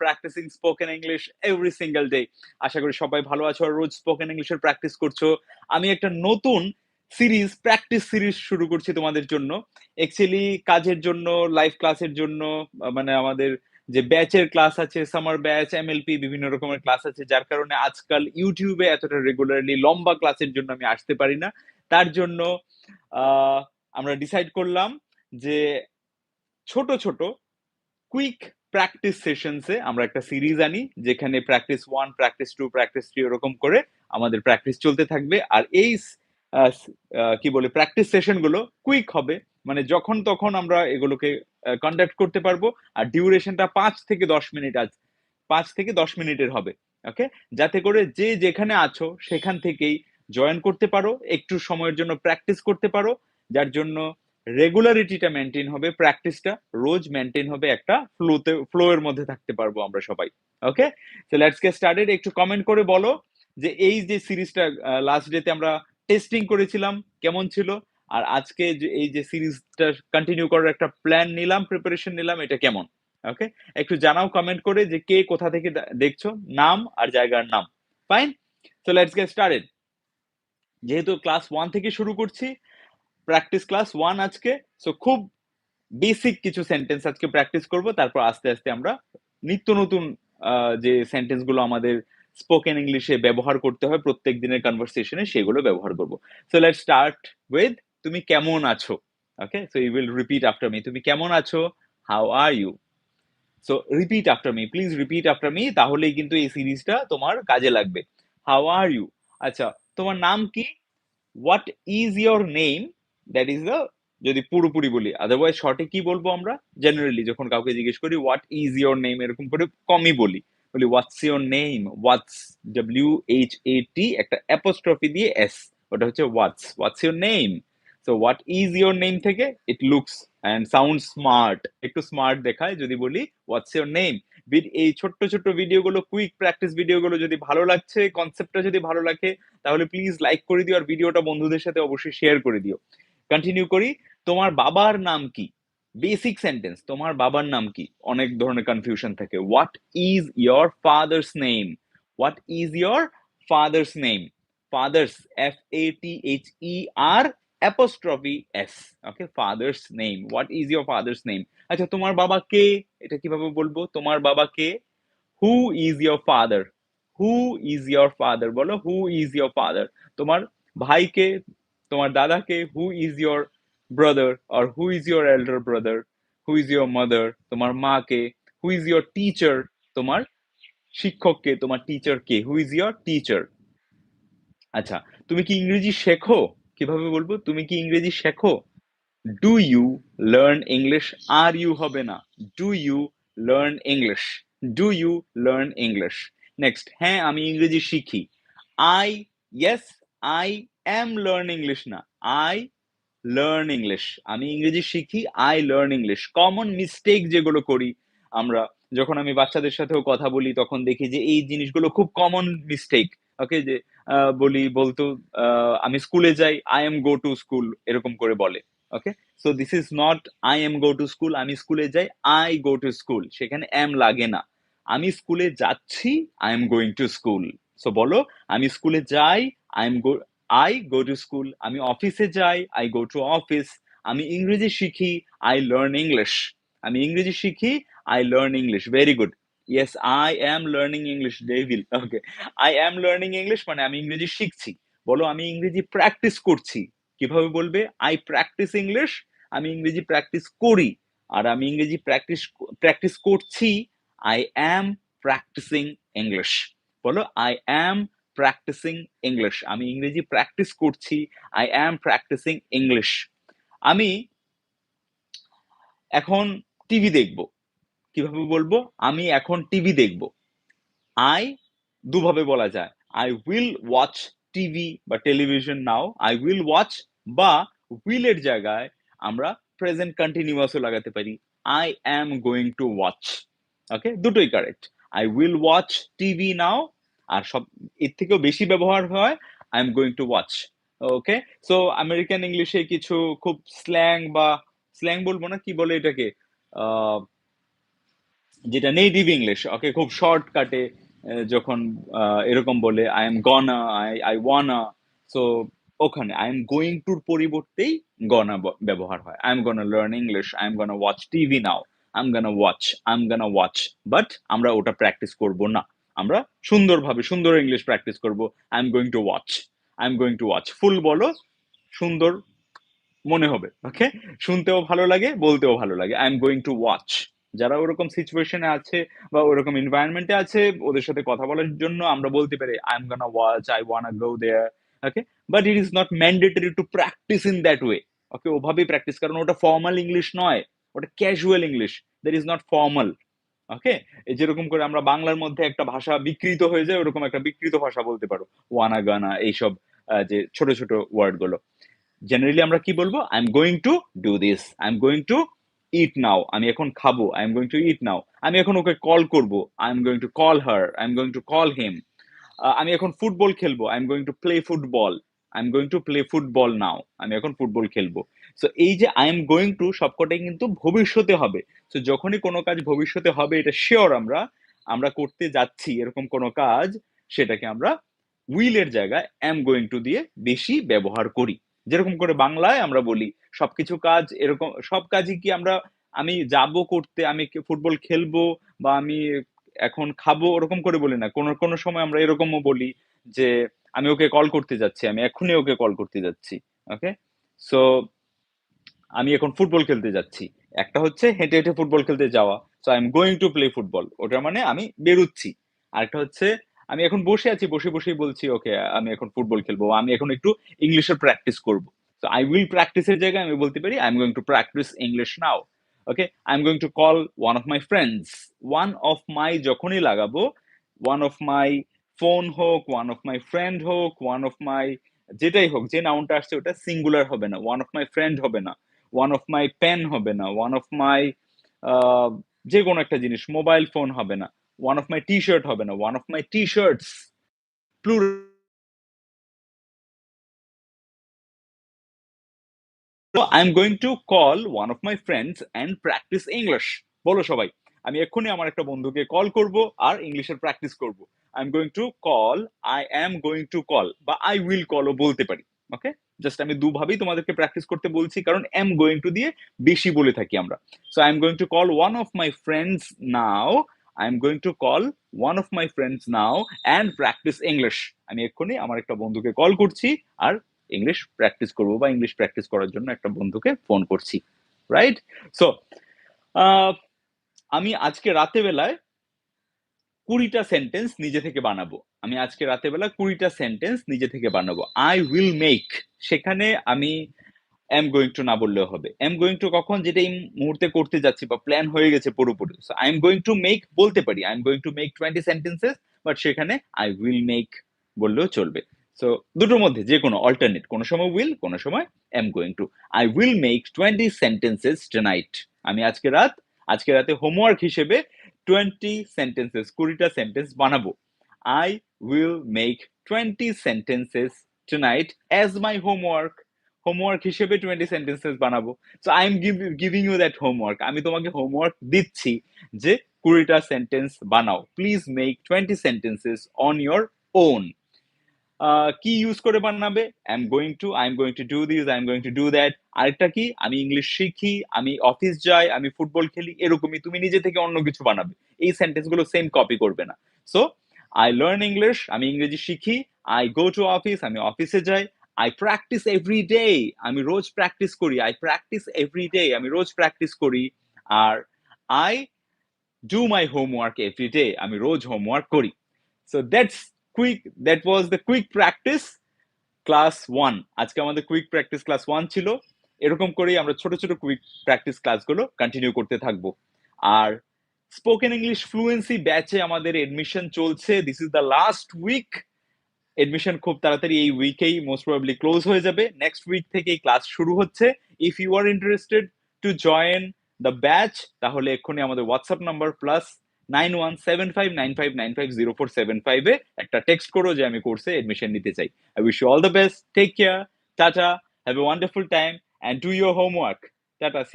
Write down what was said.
Practicing spoken English every single day আশা করি সবাই ভালো আছো আর রোজ স্পোকেন ইংলিশের প্র্যাকটিস করছ। আমি একটা নতুন সিরিজ প্র্যাকটিস সিরিজ শুরু করছি তোমাদের জন্য। অ্যাকচুয়ালি কাজের জন্য লাইভ ক্লাসের জন্য মানে আমাদের যে ব্যাচের ক্লাস আছে সামার ব্যাচ এমএলপি বিভিন্ন রকমের ক্লাস আছে, যার কারণে আজকাল ইউটিউবে এতটা রেগুলারলি লম্বা ক্লাসের জন্য আমি আসতে পারি না। তার জন্য আমরা ডিসাইড করলাম যে ছোট ছোট কুইক প্র্যাকটিস সেশনসে আমরা একটা সিরিজ আনি, যেখানে practice one practice two practice three ওরকম করে আমাদের প্র্যাকটিস চলতে থাকবে। আর এই কি বলে প্র্যাকটিস সেশনগুলো কুইক হবে। মানে যখন তখন আমরা এগুলোকে কন্ডাক্ট করতে পারব। আর ডিউরেশনটা পাঁচ থেকে দশ মিনিট আজ, পাঁচ থেকে দশ মিনিটের হবে, ওকে? যাতে করে যে যেখানে আছো সেখান থেকেই জয়েন করতে পারো। একটু সময়ের জন্য প্র্যাকটিস করতে পারো, যার জন্য রেগুলারিটিটা মেনটেন হবে প্র্যাকটিসটা রোজ মেনটেন হবে একটা ফ্লোতে ফ্লো এর মধ্যে থাকতে পারব আমরা সবাই okay so let's get started একটু কমেন্ট করে বলো যে এই যে সিরিজটা লাস্ট ডেতে আমরা টেস্টিং করেছিলাম, কেমন ছিল? আর আজকে এই যে সিরিজটা কন্টিনিউ করার একটা প্ল্যান নিলাম প্রিপারেশন নিলাম, এটা কেমন? ওকে একটু জানাও কমেন্ট করে যে কে কোথা থেকে দেখছ? নাম আর জায়গার নাম। Fine so let's get started যেহেতু ক্লাস ওয়ান থেকে শুরু করছি প্র্যাকটিস ক্লাস ওয়ান আজকে। সো খুব বেসিক কিছু সেন্টেন্স আজকে প্র্যাকটিস করব। তারপর আস্তে আস্তে আমরা নিত্য নতুন যে সেন্টেন্সগুলো আমাদের স্পোকেন ইংলিশে ব্যবহার করতে হয় প্রত্যেক দিনের কনভারসেশনে সেগুলো ব্যবহার করব। সো লেট স্টার্ট উইথ তুমি কেমন আছো? Okay so you will repeat after me তুমি কেমন আছো? How are you so repeat after me please repeat after me তাহলেই কিন্তু এই সিরিজটা তোমার কাজে লাগবে। হাউ আর ইউ আচ্ছা তোমার নাম কি? What is your name that is the যদি পুরোপুরি বলি আদারওয়াইজ শর্টে কি বলব আমরা? জেনারেলি যখন কাউকে জিজ্ঞেস করি হোয়াট ইজ ইয়োর নেম এরকম করে কমই বলি। বলি what's your name what's W H A T একটা অ্যাপোস্ট্রফি দিয়ে এস ওটা হচ্ছে what's what's your name so what is your name থেকে? It looks and sound smart একটু স্মার্ট দেখায় যদি বলি হোয়াটস ইয়োর নেম এই ছোট্ট ছোট্ট ভিডিওগুলো কুইক প্র্যাকটিস ভিডিওগুলো যদি ভালো লাগছে কনসেপ্টটা যদি ভালো লাগে, তাহলে প্লিজ লাইক করে দিও আর ভিডিওটা বন্ধুদের সাথে অবশ্যই শেয়ার করে দিও। কন্টিনিউ করি। তোমার বাবার নাম কি? বেসিক সেন্টেন্স তোমার বাবার নাম কি? অনেক ধরনের কনফিউশন থাকে। What is your father's name what is your father's name father's F A T H E R apostrophe S okay father's name what is your father's name আচ্ছা তোমার বাবা কে? এটা কীভাবে বলব? তোমার বাবা কে? Who is your father who is your father বলো হু ইজ ইয়োর ফাদার তোমার ভাইকে? তোমার দাদাকে who is your brother R who is your elder brother who is your mother তোমার মাকে হু ইজ ইয়োর টিচার তোমার শিক্ষককে, তোমার টিচার কে হু ইজ ইয়োর টিচার আচ্ছা তুমি কি ইংরেজি শেখো? কীভাবে বলব? তুমি কি ইংরেজি শেখো? Do you learn English are you হবে না। Do you learn English do you learn English next হ্যাঁ আমি ইংরেজি শিখি। I yes I am learn English না আই লার্ন ইংলিশ আমি ইংরেজি শিখি I learn English common mistake যেগুলো করি আমরা, যখন আমি বাচ্চাদের সাথেও কথা বলি, তখন দেখি যে এই জিনিসগুলো খুব কমন মিস্টেক ওকে যে বলি, বলতো আমি স্কুলে যাই I am go to school এরকম করে বলে okay so this is not I am go to school আমি স্কুলে যাই আই গো টু স্কুল সেখানে এম লাগে না। আমি স্কুলে যাচ্ছি I am going to school so বলো, আমি স্কুলে যাই I am go I go to school আমি অফিসে যাই আই গো টু অফিস আমি ইংরেজি শিখি আই লার্ন ইংলিশ আমি ইংরেজি শিখি I learn English very good yes I am learning English devil okay I am learning English মানে আমি ইংরেজি শিখছি। বলো, আমি ইংরেজি প্র্যাকটিস করছি। কীভাবে বলবে? আই প্র্যাকটিস ইংলিশ আমি ইংরেজি প্র্যাকটিস করি। আর আমি ইংরেজি প্র্যাকটিস প্র্যাকটিস করছি আই অ্যাম প্র্যাকটিসিং ইংলিশ বলো আই অ্যাম প্র্যাকটিসিং ইংলিশ আমি ইংরেজি প্র্যাকটিস করছি। আই অ্যাম প্র্যাকটিসিং ইংলিশ আমি এখন টিভি দেখব। কীভাবে বলব? আমি এখন টিভি দেখব। আই দুভাবে বলা যায়। আই উইল ওয়াচ টিভি বা television now I will watch বা উইলের জায়গায় আমরা প্রেজেন্ট কন্টিনিউয়াসও লাগাতে পারি। I am going to watch okay দুটোই correct I will watch TV now আর সব, এর থেকেও বেশি ব্যবহার হয় I am going to watch okay so American ইংলিশে কিছু খুব স্ল্যাং বা স্ল্যাং বলব না, কি বলে এটাকে? যেটা নেটিভ ইংলিশ ওকে খুব শর্টকাটে যখন এরকম বলে I am gonna I I wanna so ওখানে আই এম গোয়িং টুর পরিবর্তেই গনা ব্যবহার হয়। I am gonna learn English I am gonna watch TV now I am gonna watch I am gonna watch but আমরা ওটা practice করব না। আমরা সুন্দরভাবে, সুন্দর ইংলিশ প্র্যাকটিস করব। I am going to watch I am going to watch full বলো, সুন্দর মনে হবে ওকে শুনতেও ভালো লাগে, বলতেও ভালো লাগে। I am going to watch যারা ওরকম সিচুয়েশনে আছে বা ওরকম এনভায়রনমেন্টে আছে, ওদের সাথে কথা বলার জন্য আমরা বলতে পারি I am gonna watch I wanna go there okay but it is not mandatory to practice in that way okay ওভাবেই প্র্যাকটিস কারণ ওটা ফর্মাল ইংলিশ নয়, ওটা casual English that is not formal okay যেরকম করে আমরা বাংলার মধ্যে একটা ভাষা বিকৃত হয়ে যায়, ওরকম একটা বিকৃত ভাষা বলতে পারো। ওয়ানা গানা, এইসব যে ছোট ছোট ওয়ার্ডগুলো জেনারেলি আমরা কি বলব? I am going to do this I am going to eat now আমি এখন খাব। I am going to eat now আমি এখন ওকে কল করব। I am going to call her I am going to call him আমি এখন football খেলব। I am going to play football I am going to play football now আমি এখন football খেলব। So এই যে আই এম গোয়িং টু সবকটাই কিন্তু ভবিষ্যতে হবে। তো যখনই কোনো কাজ ভবিষ্যতে হবে, এটা শিওর আমরা আমরা করতে যাচ্ছি, এরকম কোনো কাজ, সেটাকে আমরা উইলের জায়গায় এম গোয়িং টু দিয়ে বেশি ব্যবহার করি। যেরকম করে বাংলায় আমরা বলি, সবকিছু কাজ এরকম, সব কাজই কি আমরা, আমি যাব করতে, আমি ফুটবল খেলব, বা আমি এখন খাব, ওরকম করে বলি না। কোনো কোনো সময় আমরা এরকমও বলি যে, আমি ওকে কল করতে যাচ্ছি, আমি এখনই ওকে কল করতে যাচ্ছি ওকে সো আমি এখন ফুটবল খেলতে যাচ্ছি। একটা হচ্ছে হেঁটে হেঁটে ফুটবল খেলতে যাওয়া। So I am going to play football ওটা মানে আমি বেরুচ্ছি। আরেকটা হচ্ছে, আমি এখন বসে আছি, বসে বসেই বলছি ওকে আমি এখন ফুটবল খেলব আমি এখন একটু ইংলিশের প্র্যাকটিস করব। তো আই উইল প্র্যাকটিসের জায়গায় আমি বলতে পারি I am going to practice English now okay I am going to call one of my friends one of my যখনই লাগাবো ওয়ান অফ মাই ফোন হোক ওয়ান অফ মাই ফ্রেন্ড হোক ওয়ান অফ মাই যেটাই হোক, যে নাউনটা আসছে ওটা singular হবে না ওয়ান অফ মাই ফ্রেন্ড হবে না। ওয়ান অফ মাই পেন হবে না ওয়ান অফ মাই যে কোনো একটা জিনিস মোবাইল ফোন হবে না one of my T shirt হবে না one of my T shirts plural So, I'm going to call one of my friends and practice English. বলো সবাই, আমি এক্ষুনি আমার একটা বন্ধুকে কল করব আর ইংলিশের প্র্যাকটিস করব। I am going to call I am going to call বা আই উইল কলও বলতে পারি ওকে জাস্ট আমি দুভাবেই তোমাদেরকে প্র্যাকটিস করতে বলছি, কারণ এম গোয়িং টু দিয়ে বেশি বলে থাকি আমরা। So I am going to call one of my friends now I am going to call one of my friends now and practice English আমি এক্ষুনি আমার একটা বন্ধুকে কল করছি আর ইংলিশ প্র্যাকটিস করব বা ইংলিশ প্র্যাকটিস করার জন্য একটা বন্ধুকে ফোন করছি। রাইট সো আমি আজকে রাতে বেলায় কুড়িটা সেন্টেন্স নিজে থেকে বানাবো। আমি আজকে রাতে বেলা কুড়িটা সেন্টেন্স নিজে থেকে বানাবো। আই উইল মেক সেখানে আমি এম গোয়িং টু না বললেও হবে। এম গোয়িং টু কখন? যেটা এই মুহূর্তে করতে যাচ্ছি বা প্ল্যান হয়ে গেছে পুরোপুরি। I am going to make বলতে পারি। I am going to make twenty sentences but সেখানে আই উইল মেক বললেও চলবে। সো দুটোর মধ্যে যে কোনো অল্টারনেট কোনো সময় উইল কোনো সময় am going to I will make twenty sentences tonight আমি আজকে রাত, আজকে রাতে হোমওয়ার্ক হিসেবে টোয়েন্টি সেন্টেন্সেস কুড়িটা সেন্টেন্স বানাবো I will make twenty sentences tonight as my homework homework হিসেবে টোয়েন্টি সেন্টেন্সেস বানাবো so I am giving you that homework আমি তোমাকে হোমওয়ার্ক দিচ্ছি যে কুড়িটা সেন্টেন্স বানাও। Please make twenty sentences on your own কি ইউজ করে বানাবে? I am going to I am going to do this I am going to do that আরেকটা কি? আমি ইংলিশ শিখি, আমি অফিস যাই, আমি ফুটবল খেলি, এরকমই তুমি নিজে থেকে অন্য কিছু বানাবে। এই সেন্টেন্সগুলো সেম কপি করবে না। সো আই লার্ন ইংলিশ আমি ইংরেজি শিখি আই গো টু অফিস আমি অফিসে যাই আই প্র্যাকটিস এভরি ডে আমি রোজ প্র্যাকটিস করি আই প্র্যাকটিস এভরি ডে আমি রোজ প্র্যাকটিস করি। আর I do my homework every day আমি রোজ হোমওয়ার্ক করি। So that's quick that was the quick practice class one আজকে আমাদের কুইক প্র্যাকটিস ক্লাস ওয়ান ছিল। এরকম করেই আমরা ছোট ছোট কুইক প্র্যাকটিস ক্লাসগুলো কন্টিনিউ করতে থাকব। আর স্পোকেন ইংলিশ ফ্লুয়েন্সি ব্যাচে আমাদের এডমিশন চলছে। This is the last week admission খুব তাড়াতাড়ি এই উইকেই মোস্ট প্রবাবলি ক্লোজ হয়ে যাবে। নেক্সট উইক থেকে ক্লাস শুরু হচ্ছে। If you are interested to join the batch তাহলে এক্ষুনি আমাদের WhatsApp number plus nine one seven five nine five nine five zero four seven ফাইভে একটা টেক্সট করো যে আমি কোর্সে এডমিশন নিতে চাই। I wish all the best take care tata have a wonderful time and do your homework tata see